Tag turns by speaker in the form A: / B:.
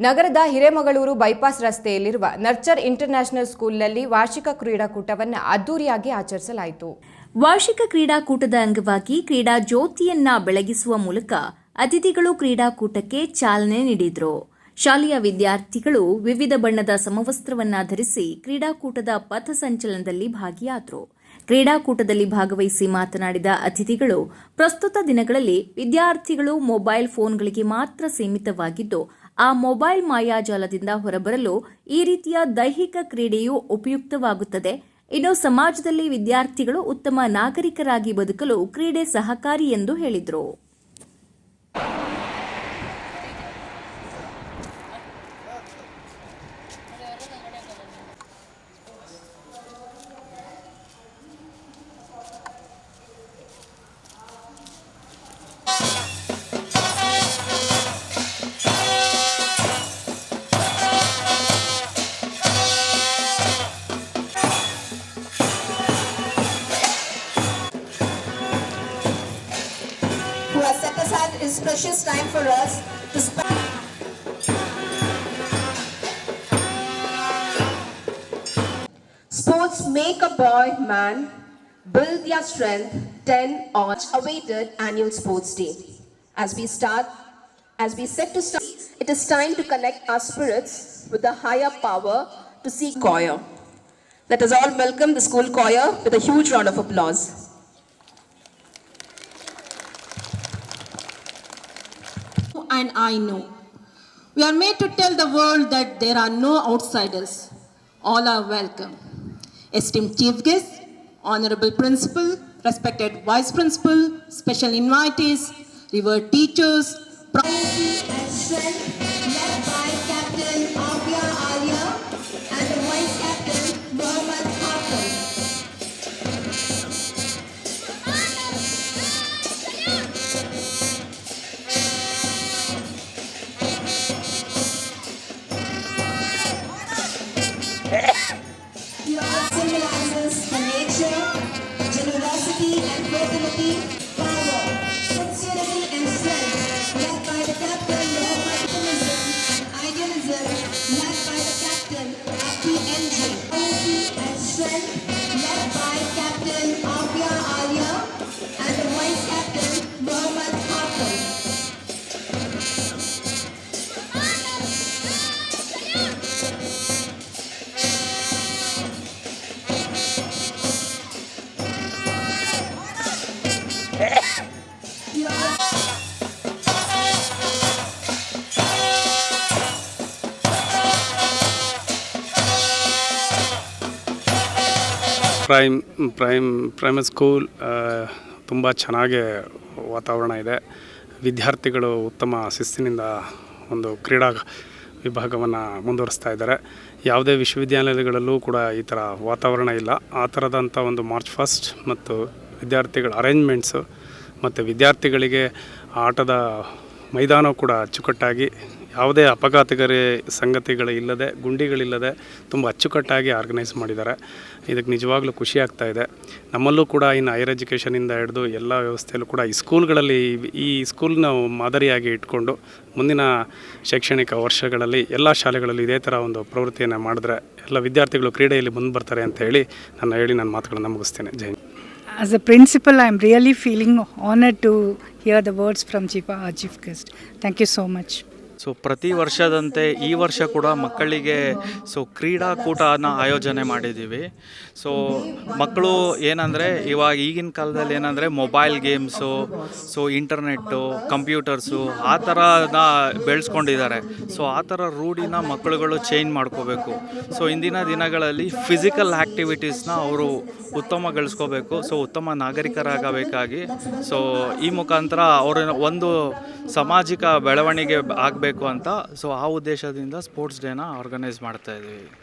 A: ನಗರದ ಹಿರೇಮಗಳೂರು ಬೈಪಾಸ್ ರಸ್ತೆಯಲ್ಲಿರುವ nurture international ಸ್ಕೂಲ್ನಲ್ಲಿ ವಾರ್ಷಿಕ ಕ್ರೀಡಾಕೂಟವನ್ನು ಅದ್ದೂರಿಯಾಗಿ ಆಚರಿಸಲಾಯಿತು.
B: ವಾರ್ಷಿಕ ಕ್ರೀಡಾಕೂಟದ ಅಂಗವಾಗಿ ಕ್ರೀಡಾ ಜ್ಯೋತಿಯನ್ನ ಬೆಳಗಿಸುವ ಮೂಲಕ ಅತಿಥಿಗಳು ಕ್ರೀಡಾಕೂಟಕ್ಕೆ ಚಾಲನೆ ನೀಡಿದರು. ಶಾಲೆಯ ವಿದ್ಯಾರ್ಥಿಗಳು ವಿವಿಧ ಬಣ್ಣದ ಸಮವಸ್ತ್ರವನ್ನ ಧರಿಸಿ ಕ್ರೀಡಾಕೂಟದ ಪಥಸಂಚಲನದಲ್ಲಿ ಭಾಗಿಯಾದರು. ಕ್ರೀಡಾಕೂಟದಲ್ಲಿ ಭಾಗವಹಿಸಿ ಮಾತನಾಡಿದ ಅತಿಥಿಗಳು, ಪ್ರಸ್ತುತ ದಿನಗಳಲ್ಲಿ ವಿದ್ಯಾರ್ಥಿಗಳು ಮೊಬೈಲ್ ಫೋನ್ಗಳಿಗೆ ಮಾತ್ರ ಸೀಮಿತವಾಗಿದ್ದು ಆ ಮೊಬೈಲ್ ಮಾಯಾಜಾಲದಿಂದ ಹೊರಬರಲು ಈ ರೀತಿಯ ದೈಹಿಕ ಕ್ರೀಡೆಯು ಉಪಯುಕ್ತವಾಗುತ್ತದೆ. ಇನ್ನು ಸಮಾಜದಲ್ಲಿ ವಿದ್ಯಾರ್ಥಿಗಳು ಉತ್ತಮ ನಾಗರಿಕರಾಗಿ ಬದುಕಲು ಕ್ರೀಡೆ ಸಹಕಾರಿ ಎಂದು ಹೇಳಿದರು.
C: Aside precious time for us to spend. Sports make a boy man, build their strength, 10 on awaited annual sports day. As we start, as we set to start, it is time to connect our spirits with the higher power to seek choir. Let us all welcome the school choir with a huge round of applause.
D: And I know. We are made to tell the world that there are no outsiders. All are welcome. Esteemed Chief Guest, Honorable Principal, respected Vice Principal, special invitees, revered teachers,
E: prime prime primary school ತುಂಬ ಚೆನ್ನಾಗಿ ವಾತಾವರಣ ಇದೆ. ವಿದ್ಯಾರ್ಥಿಗಳು ಉತ್ತಮ ಶಿಸ್ತಿನಿಂದ ಒಂದು ಕ್ರೀಡಾ ವಿಭಾಗವನ್ನು ಮುಂದುವರಿಸ್ತಾ ಇದ್ದಾರೆ. ಯಾವುದೇ ವಿಶ್ವವಿದ್ಯಾಲಯಗಳಲ್ಲೂ ಕೂಡ ಈ ಥರ ವಾತಾವರಣ ಇಲ್ಲ. ಆ ಥರದಂಥ ಒಂದು ಮಾರ್ಚ್ ಫಸ್ಟ್ ಮತ್ತು ವಿದ್ಯಾರ್ಥಿಗಳ ಅರೇಂಜ್ಮೆಂಟ್ಸು ಮತ್ತು ವಿದ್ಯಾರ್ಥಿಗಳಿಗೆ ಆಟದ ಮೈದಾನ ಕೂಡ ಅಚ್ಚುಕಟ್ಟಾಗಿ ಯಾವುದೇ ಅಪಘಾತಕಾರಿ ಸಂಗತಿಗಳು ಇಲ್ಲದೆ ಗುಂಡಿಗಳಿಲ್ಲದೆ ತುಂಬ ಅಚ್ಚುಕಟ್ಟಾಗಿ ಆರ್ಗನೈಸ್ ಮಾಡಿದ್ದಾರೆ ಇದಕ್ಕೆ ನಿಜವಾಗ್ಲೂ ಖುಷಿ ಆಗ್ತಾ ಇದೆ ನಮ್ಮಲ್ಲೂ ಕೂಡ ಇನ್ನು ಹೈಯರ್ ಎಜುಕೇಷನಿಂದ ಹಿಡಿದು ಎಲ್ಲ ವ್ಯವಸ್ಥೆಯಲ್ಲೂ ಕೂಡ ಈ ಸ್ಕೂಲ್ಗಳಲ್ಲಿ ಈ ಸ್ಕೂಲ್ನ ಮಾದರಿಯಾಗಿ ಇಟ್ಕೊಂಡು ಮುಂದಿನ ಶೈಕ್ಷಣಿಕ ವರ್ಷಗಳಲ್ಲಿ ಎಲ್ಲ ಶಾಲೆಗಳಲ್ಲಿ ಇದೇ ಥರ ಒಂದು ಪ್ರವೃತ್ತಿಯನ್ನು ಮಾಡಿದ್ರೆ ಎಲ್ಲ ವಿದ್ಯಾರ್ಥಿಗಳು ಕ್ರೀಡೆಯಲ್ಲಿ ಮುಂದೆ ಬರ್ತಾರೆ ಅಂತ ಹೇಳಿ ನಾನು ಹೇಳಿ ನನ್ನ ಮಾತುಗಳನ್ನು ಮುಗಿಸ್ತೇನೆ ಜೈ.
F: As a principal, I'm really feeling honored to hear the words from Chief, chief chief guest. Thank you so much.
G: So ಪ್ರತಿ ವರ್ಷದಂತೆ ಈ ವರ್ಷ ಕೂಡ ಮಕ್ಕಳಿಗೆ ಸೊ ಕ್ರೀಡಾಕೂಟನ ಆಯೋಜನೆ ಮಾಡಿದ್ದೀವಿ. ಸೊ ಮಕ್ಕಳು ಏನಂದರೆ, ಇವಾಗ ಈಗಿನ ಕಾಲದಲ್ಲಿ ಏನಂದರೆ mobile games so internet computers ಆ ಥರನ ಬೆಳೆಸ್ಕೊಂಡಿದ್ದಾರೆ. ಸೊ ಆ ಥರ ರೂಢಿನ ಮಕ್ಕಳುಗಳು ಚೇಂಜ್ ಮಾಡ್ಕೋಬೇಕು. ಸೊ ಇಂದಿನ ದಿನಗಳಲ್ಲಿ ಫಿಸಿಕಲ್ ಆ್ಯಕ್ಟಿವಿಟೀಸ್ನ ಅವರು ಉತ್ತಮ ಉತ್ತಮಗೊಳಿಸ್ಕೋಬೇಕು. ಸೊ ಉತ್ತಮ ನಾಗರಿಕರಾಗಬೇಕಾಗಿ. ಸೊ ಈ ಮುಖಾಂತರ ಅವರ ಒಂದು ಸಾಮಾಜಿಕ ಬೆಳವಣಿಗೆ ಆಗಬೇಕು ಅಂತ. ಸೊ ಆ ಉದ್ದೇಶದಿಂದ ಸ್ಪೋರ್ಟ್ಸ್ ಡೇನ ಆರ್ಗನೈಸ್ ಮಾಡ್ತಾ ಇದ್ದೀವಿ